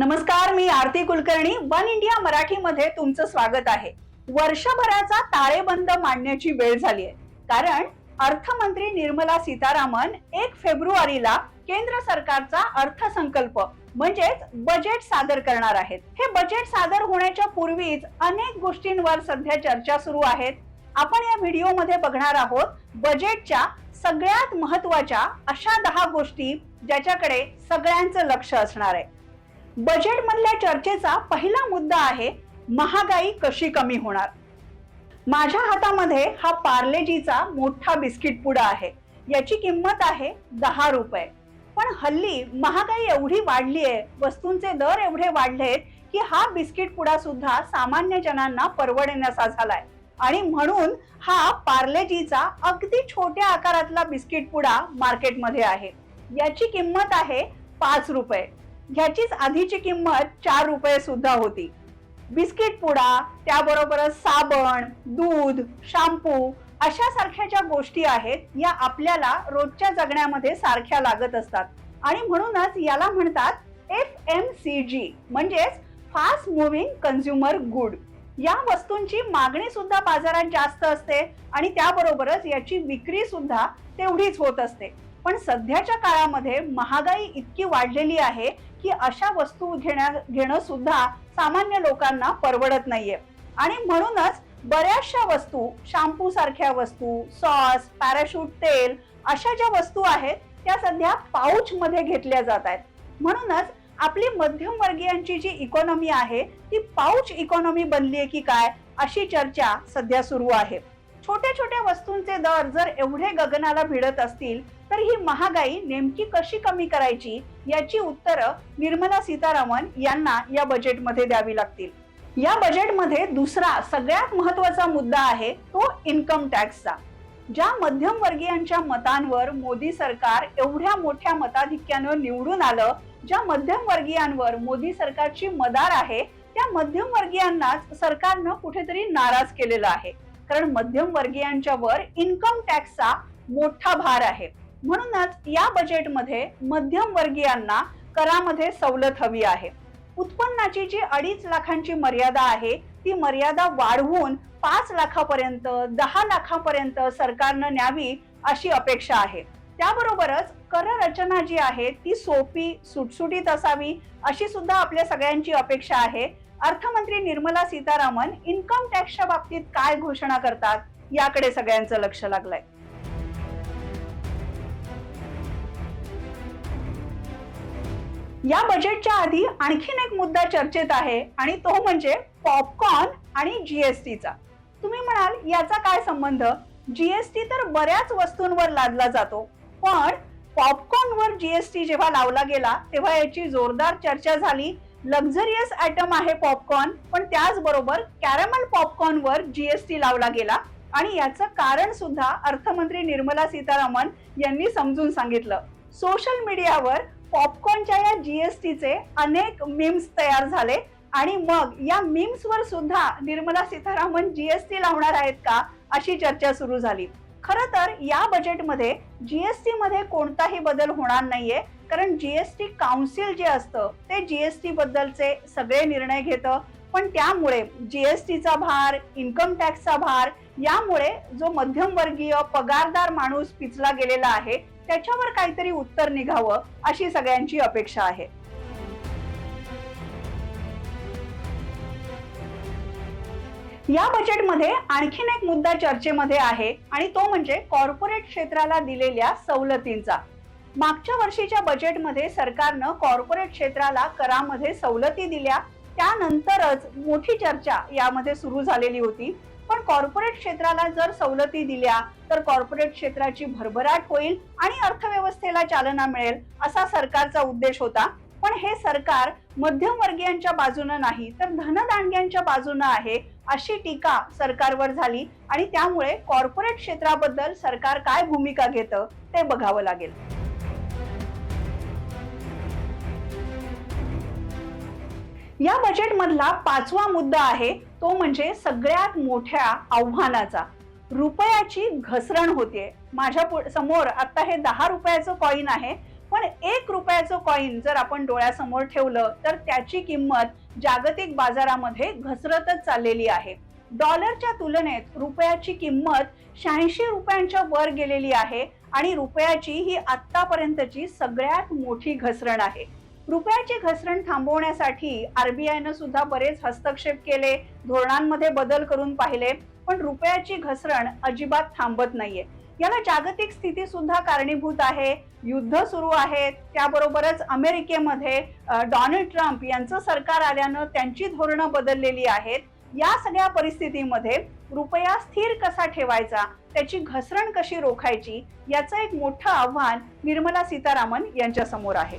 नमस्कार मी Aarti Kulkarni one India मराठीमध्ये तुमचं स्वागत आहे. वर्षभराचा ताळेबंद मांडण्याची वेळ झाली आहे. कारण अर्थमंत्री निर्मला सीतारामन एक फेब्रुवारीला केंद्र सरकारचा अर्थसंकल्प म्हणजेच बजेट सादर करणार आहेत. हे बजेट सादर होण्याच्या पूर्वीच अनेक गोष्टींवर सध्या चर्चा सुरू आहेत. आपण या व्हिडिओमध्ये बघणार आहोत बजेटच्या सगळ्यात महत्त्वाच्या अशा दहा गोष्टी ज्याच्याकडे सगळ्यांचं लक्ष असणार आहे. बजेट मधल्या चर्चेचा पहिला मुद्दा आहे महागाई कशी कमी होणार? माझ्या हातामध्ये हा पार्लेजीचा मोठा बिस्किट पुडा आहे. याची किंमत आहे दहा रुपये. पण हल्ली महागाई एवढी वाढली आहे वस्तूंचे दर एवढे वाढलेत की हा बिस्किट पुडा सुद्धा सामान्य जनांना परवडण्याचा झालाय. आणि म्हणून हा पार्लेजीचा अगदी छोट्या आकारातला बिस्किट पुडा मार्केटमध्ये आहे. याची किंमत आहे पाच रुपये. ह्याचीच आधीची किंमत चार रुपये सुद्धा होती. बिस्किट पुडा त्याबरोबरच साबण दूध शॅम्पू अशा सारख्या ज्या गोष्टी आहेत या आपल्याला रोजच्या जगण्यामध्ये सारख्या लागत असतात. आणि म्हणूनच याला म्हणतात एफ एम सी जी म्हणजेच फास्ट मुव्हिंग कन्झ्युमर गुड या वस्तूंची मागणी सुद्धा बाजारात जास्त असते आणि त्याबरोबरच याची विक्री सुद्धा तेवढीच होत असते. पण सध्याच्या काळामध्ये महागाई इतकी वाढलेली आहे की अशा वस्तू घेण्या घेणं सुद्धा सामान्य लोकांना परवडत नाहीये. आणि म्हणूनच बऱ्याचशा वस्तू शॅम्पू सारख्या वस्तू सॉस पॅराशूट तेल अशा ज्या वस्तू आहेत त्या सध्या पाऊच मध्ये घेतल्या जात आहेत. म्हणूनच आपली मध्यमवर्गीयांची जी इकॉनॉमी आहे ती पाऊच इकॉनॉमी बनली आहे की काय अशी चर्चा सध्या सुरू आहे. छोट्या छोट्या वस्तूंचे दर जर एवढे गगनाला भिडत असतील तर ही महागाई नेमकी कशी कमी करायची याची उत्तरं निर्मला सीतारामन यांना या बजेटमध्ये द्यावी लागतील. या बजेटमध्ये दुसरा सगळ्यात महत्त्वाचा मुद्दा आहे तो इन्कम टॅक्सचा ज्या मध्यमवर्गीयांच्या मतांवर मोदी सरकार एवढ्या मोठ्या मताधिक्यानं निवडून आलं ज्या मध्यमवर्गीयांवर मोदी सरकारची मदार आहे त्या मध्यमवर्गीयांनाच सरकारनं कुठेतरी नाराज केलेलं आहे. कारण मध्यमवर्गीयांच्या वर इन्कम टॅक्सचा मोठा भार आहे. म्हणूनच या बजेटमध्ये मध्यम वर्गीयांना करामध्ये सवलत हवी आहे. उत्पन्नाची जी अडीच लाखांची मर्यादा आहे ती मर्यादा वाढवून पाच लाखापर्यंत दहा लाखापर्यंत सरकारनं न्यावी अशी अपेक्षा आहे. त्याबरोबरच कर रचना जी आहे ती सोपी सुटसुटीत असावी अशी सुद्धा आपल्या सगळ्यांची अपेक्षा आहे. अर्थमंत्री निर्मला सीतारामन इन्कम टॅक्सच्या बाबतीत काय घोषणा करतात याकडे सगळ्यांचं लक्ष लागलंय. या बजेटच्या आधी आणखीन एक मुद्दा चर्चेत आहे आणि तो म्हणजे पॉपकॉर्न आणि जीएसटीचा तुम्ही म्हणाल याचा काय संबंध? जीएसटी तर बऱ्याच वस्तूंवर लादला जातो पण पॉपकॉर्नवर जीएसटी जेव्हा लावला गेला तेव्हा याची जोरदार चर्चा झाली. लक्झरियस आयटम आहे पॉपकॉर्न पण त्याचबरोबर कॅरमल पॉपकॉर्नवर जीएसटी लावला गेला. आणि याचं कारण सुद्धा अर्थमंत्री निर्मला सीतारामन यांनी समजून सांगितलं. सोशल मीडियावर पॉपकॉर्नच्या या जीएसटीचे अनेक मीम्स तयार झाले. आणि मग या मीम्स वर सुद्धा निर्मला सीतारामन जीएसटी लावणार आहेत का अशी चर्चा सुरू झाली. खर तर या बजेटमध्ये जीएसटी मध्ये कोणताही बदल होणार नाहीये. कारण जीएसटी काउन्सिल जे असतं ते जीएसटी बद्दलचे सगळे निर्णय घेतं. पण त्यामुळे जीएसटीचा भार इन्कम टॅक्सचा भार यामुळे जो मध्यमवर्गीय पगारदार माणूस पिचला गेलेला आहे त्याच्यावर काहीतरी उत्तर निघावं अशी सगळ्यांची अपेक्षा आहे. या बजेटमध्ये आणखीन एक मुद्दा चर्चेमध्ये आहे आणि तो म्हणजे कॉर्पोरेट क्षेत्राला दिलेल्या सवलतींचा. मागच्या वर्षीच्या बजेटमध्ये सरकारनं कॉर्पोरेट क्षेत्राला करामध्ये सवलती दिल्या. त्यानंतरच मोठी चर्चा यामध्ये सुरू झालेली होती. पण कॉर्पोरेट क्षेत्राला जर सवलती दिल्या तर कॉर्पोरेट क्षेत्राची भरभराट होईल आणि अर्थव्यवस्थेला चालना मिळेल असा सरकारचा उद्देश होता. पण हे सरकार मध्यमवर्गीयांच्या बाजूनं नाही तर धनदांडग्यांच्या बाजूनं आहे अशी टीका सरकारवर झाली आणि त्यामुळे कॉर्पोरेट क्षेत्राबद्दल सरकार काय भूमिका घेतं ते बघावं लागेल. या बजेटमधला पाचवा मुद्दा आहे तो म्हणजे सगळ्यात मोठ्या आव्हानाचा. रुपयाची घसरण होते. माझ्यासमोर आता हे दहा रुपयाचं कॉईन आहे. पण एक रुपयाचं कॉईन जर आपण डोळ्यासमोर ठेवलं तर त्याची किंमत जागतिक बाजारामध्ये घसरतच चाललेली आहे. डॉलरच्या तुलनेत रुपयाची किंमत शहाऐंशी रुपयांच्या वर गेलेली आहे आणि रुपयाची ही आतापर्यंतची सगळ्यात मोठी घसरण आहे. रुपयाची घसरण थांबवण्यासाठी आरबीआयनं सुद्धा बरेच हस्तक्षेप केले धोरणांमध्ये बदल करून पाहिले पण रुपयाची घसरण अजिबात थांबत नाहीये. याला जागतिक स्थिती सुद्धा कारणीभूत आहे. युद्ध सुरू आहे त्याबरोबरच अमेरिकेमध्ये डोनाल्ड ट्रम्प यांचं सरकार आल्यानं त्यांची धोरणं बदललेली आहेत. या सगळ्या परिस्थितीमध्ये रुपया स्थिर कसा ठेवायचा त्याची घसरण कशी रोखायची याचं एक मोठं आव्हान निर्मला सीतारामन यांच्या समोर आहे.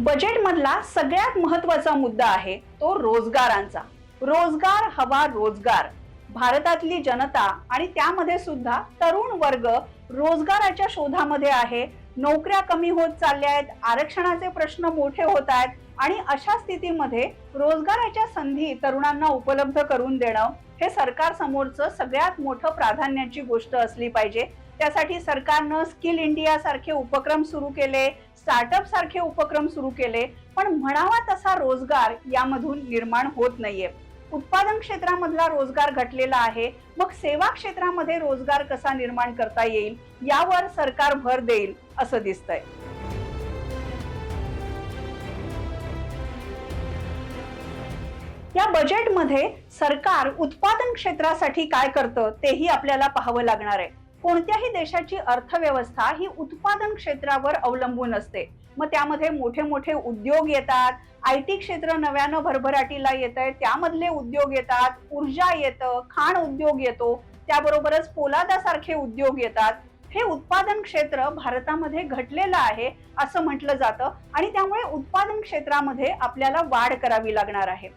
बजेटमधला सगळ्यात महत्त्वाचा मुद्दा आहे तो रोजगारांचा. रोजगार हवा रोजगार. भारतातली जनता आणि त्यामध्ये सुद्धा तरुण वर्ग रोजगाराच्या शोधामध्ये आहे. नोकऱ्या कमी होत चालल्या आहेत आरक्षणाचे प्रश्न मोठे होत आहेत आणि अशा स्थितीमध्ये रोजगाराच्या संधी तरुणांना उपलब्ध करून देणं हे सरकार समोरचं सगळ्यात मोठं प्राधान्याची गोष्ट असली पाहिजे. त्यासाठी सरकारनं स्किल इंडिया सारखे उपक्रम सुरू केले स्टार्टअप सारखे उपक्रम सुरू केले पण म्हणावा तसा रोजगार यामधून निर्माण होत नाहीये. उत्पादन क्षेत्रामधला रोजगार घटलेला आहे मग सेवा क्षेत्रामध्ये रोजगार कसा निर्माण करता येईल यावर सरकार भर देईल असं दिसतंय. या बजेटमध्ये सरकार उत्पादन क्षेत्रासाठी काय करतं तेही आपल्याला पाहावं लागणार आहे. कोणत्याही देशाची अर्थव्यवस्था ही उत्पादन क्षेत्रावर अवलंबून असते. मग त्यामध्ये मोठे मोठे उद्योग येतात आय टी क्षेत्र नव्यानं भरभराटीला येत आहे त्यामधले उद्योग येतात ऊर्जा येतं खाण उद्योग येतो त्याबरोबरच पोलादासारखे उद्योग येतात. हे उत्पादन क्षेत्र भारतामध्ये घटलेलं आहे असं म्हटलं जातं आणि त्यामुळे उत्पादन क्षेत्रामध्ये आपल्याला वाढ करावी लागणार आहे.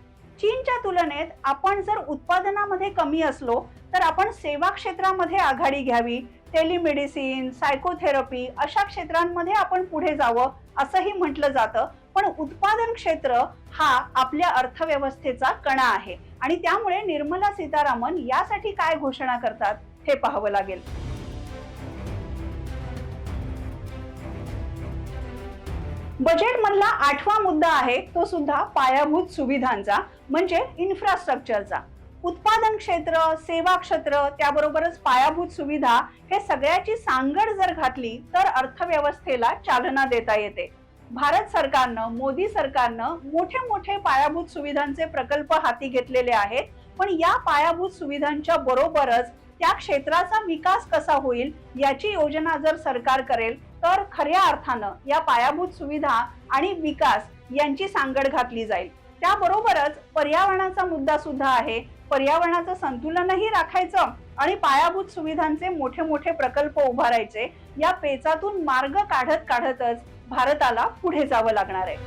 चीनच्या तुलनेत आपण जर उत्पादनामध्ये कमी असलो तर आपण सेवा क्षेत्रामध्ये आघाडी घ्यावी. टेलिमेडिसिन सायकोथेरपी अशा क्षेत्रांमध्ये आपण पुढे जावं असंही म्हटलं जातं. पण उत्पादन क्षेत्र हा आपल्या अर्थव्यवस्थेचा कणा आहे. आणि त्यामुळे निर्मला सीतारामन यासाठी काय घोषणा करतात हे पाहावं लागेल. बजेटमधला आठवा मुद्दा आहे तो सुद्धा पायाभूत सुविधांचा म्हणजे इन्फ्रास्ट्रक्चरचा उत्पादन क्षेत्र सेवा क्षेत्र त्याबरोबरच पायाभूत सुविधा हे सगळ्याची सांगड जर घातली तर अर्थव्यवस्थेला चालना देता येते. भारत सरकारनं मोदी सरकारनं मोठे मोठे पायाभूत सुविधांचे प्रकल्प हाती घेतलेले आहेत पण या पायाभूत सुविधांच्या बरोबरच त्या क्षेत्राचा विकास कसा होईल याची योजना जर सरकार करेल तर खऱ्या अर्थानं या पायाभूत सुविधा आणि विकास यांची सांगड घातली जाईल. त्याबरोबरच पर्यावरणाचा मुद्दा सुद्धा आहे. पर्यावरणाचं संतुलनही राखायचं आणि पायाभूत सुविधांचे मोठे मोठे प्रकल्प उभारायचे या पेचातून मार्ग काढत काढतच भारताला पुढे जावं लागणार आहे.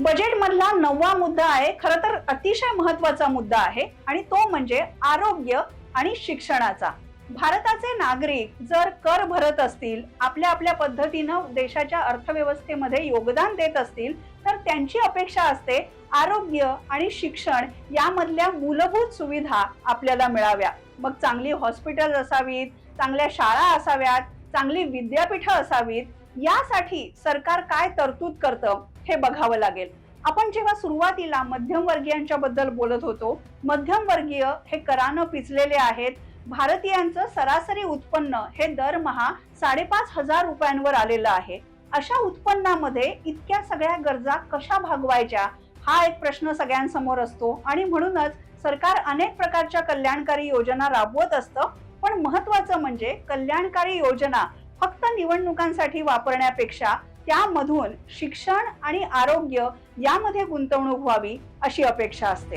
बजेटमधला नववा मुद्दा आहे खरं तर अतिशय महत्त्वाचा मुद्दा आहे आणि तो म्हणजे आरोग्य आणि शिक्षणाचा. भारताचे नागरिक जर कर भरत असतील आपल्या आपल्या पद्धतीनं देशाच्या अर्थव्यवस्थेमध्ये योगदान देत असतील तर त्यांची अपेक्षा असते आरोग्य आणि शिक्षण यामधल्या मूलभूत सुविधा आपल्याला मिळाव्या. मग चांगली हॉस्पिटल असावीत चांगल्या शाळा असाव्यात चांगली विद्यापीठं असावीत यासाठी सरकार काय तरतूद करतं हे बघावं लागेल. आपण जेव्हा सुरुवातीला मध्यमवर्गीयांच्या बद्दल बोलत होतो मध्यमवर्गीय हे करानं पिचलेले आहेत. भारतीयांचं सरासरी उत्पन्न हे दरमहा साडेपाच हजार रुपयांवर आलेलं आहे. अशा उत्पन्नामध्ये इतक्या सगळ्या गरजा कशा भागवायच्या? हा एक प्रश्न सगळ्यांसमोर असतो. आणि म्हणूनच सरकार अनेक प्रकारच्या कल्याणकारी योजना राबवत असतं. पण महत्वाचं म्हणजे कल्याणकारी योजना फक्त निवडणुकांसाठी वापरण्यापेक्षा त्यामधून शिक्षण आणि आरोग्य यामध्ये गुंतवणूक व्हावी अशी अपेक्षा असते.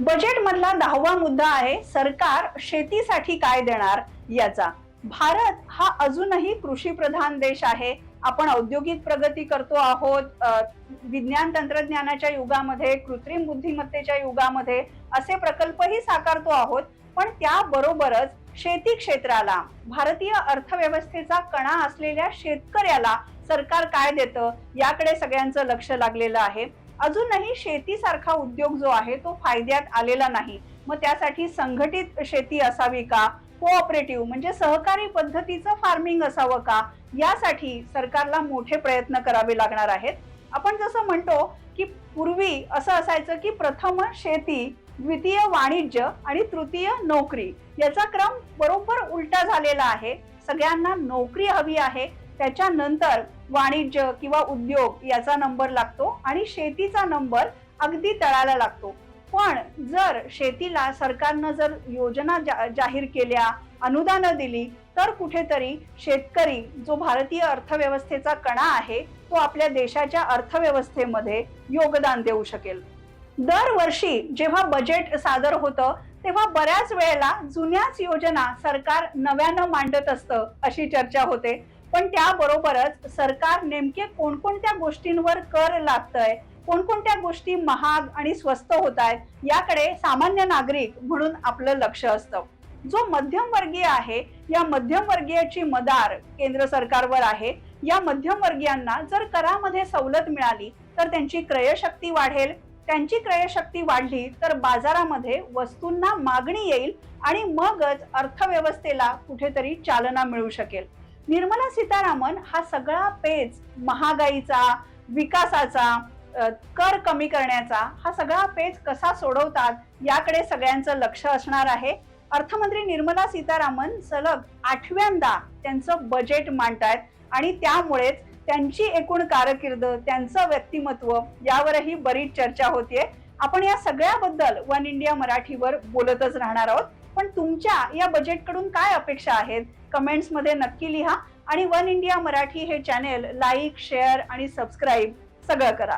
बजेट मधला दहावा मुद्दा आहे सरकार शेतीसाठी काय देणार याचा. भारत हा अजूनही कृषी प्रधान देश आहे. आपण औद्योगिक प्रगती करतो आहोत विज्ञान तंत्रज्ञानाच्या युगामध्ये कृत्रिम बुद्धिमत्तेच्या युगामध्ये असे प्रकल्पही साकारतो आहोत. पण त्याबरोबरच शेती क्षेत्राला भारतीय अर्थव्यवस्थेचा कणा असलेल्या शेतकऱ्याला सरकार काय देतं याकडे सगळ्यांचं लक्ष लागलेलं आहे. अजूनही शेतीसारखा उद्योग जो आहे तो फायद्यात आलेला नाही. मग त्यासाठी संघटित शेती असावी का? कोऑपरेटिव्ह म्हणजे सहकारी पद्धतीचं फार्मिंग असावं का? यासाठी सरकारला मोठे प्रयत्न करावे लागणार आहेत. आपण जसं म्हणतो की पूर्वी असं असायचं की प्रथम शेती द्वितीय वाणिज्य आणि तृतीय नोकरी याचा क्रम बरोबर उलटा झालेला आहे. सगळ्यांना नोकरी हवी आहे. त्याच्यानंतर वाणिज्य किंवा उद्योग याचा नंबर लागतो आणि शेतीचा नंबर अगदी तळाला लागतो. पण जर शेतीला सरकारनं जर योजना जा- जाहीर केल्या अनुदानं दिली तर कुठेतरी शेतकरी जो भारतीय अर्थव्यवस्थेचा कणा आहे तो आपल्या देशाच्या अर्थव्यवस्थेमध्ये योगदान देऊ शकेल. दरवर्षी जेव्हा बजेट सादर होतं तेव्हा बऱ्याच वेळेला जुन्याच योजना सरकार नव्यानं मांडत असतं अशी चर्चा होते. पण त्याबरोबरच सरकार नेमके कोणकोणत्या गोष्टींवर कर लागतंय कोणकोणत्या गोष्टी महाग आणि स्वस्त होत आहेत याकडे सामान्य नागरिक म्हणून आपलं लक्ष असतं. जो मध्यमवर्गीय आहे या मध्यमवर्गीयाची मदार केंद्र सरकारवर आहे. या मध्यमवर्गीयांना जर करामध्ये सवलत मिळाली तर त्यांची क्रयशक्ती वाढेल त्यांची क्रयशक्ती वाढली तर बाजारामध्ये वस्तूंना मागणी येईल आणि मगच अर्थव्यवस्थेला कुठेतरी चालना मिळू शकेल. निर्मला सीतारामन हा सगळा पेच महागाईचा विकासाचा कर कमी करण्याचा हा सगळा पेच कसा सोडवतात याकडे सगळ्यांचं लक्ष असणार आहे. अर्थमंत्री निर्मला सीतारामन सलग आठव्यांदा त्यांचं बजेट मांडतायत आणि त्यामुळेच त्यांची एकूण कारकीर्द त्यांचं व्यक्तिमत्व यावरही बरीच चर्चा होतीये. आपण या सगळ्याबद्दल वन इंडिया मराठीवर बोलतच राहणार आहोत. पण तुमच्या या बजेटकडून काय अपेक्षा आहेत? कमेंट्समध्ये नक्की लिहा आणि वन इंडिया मराठी हे चॅनेल लाईक शेअर आणि सबस्क्राईब सगळं करा.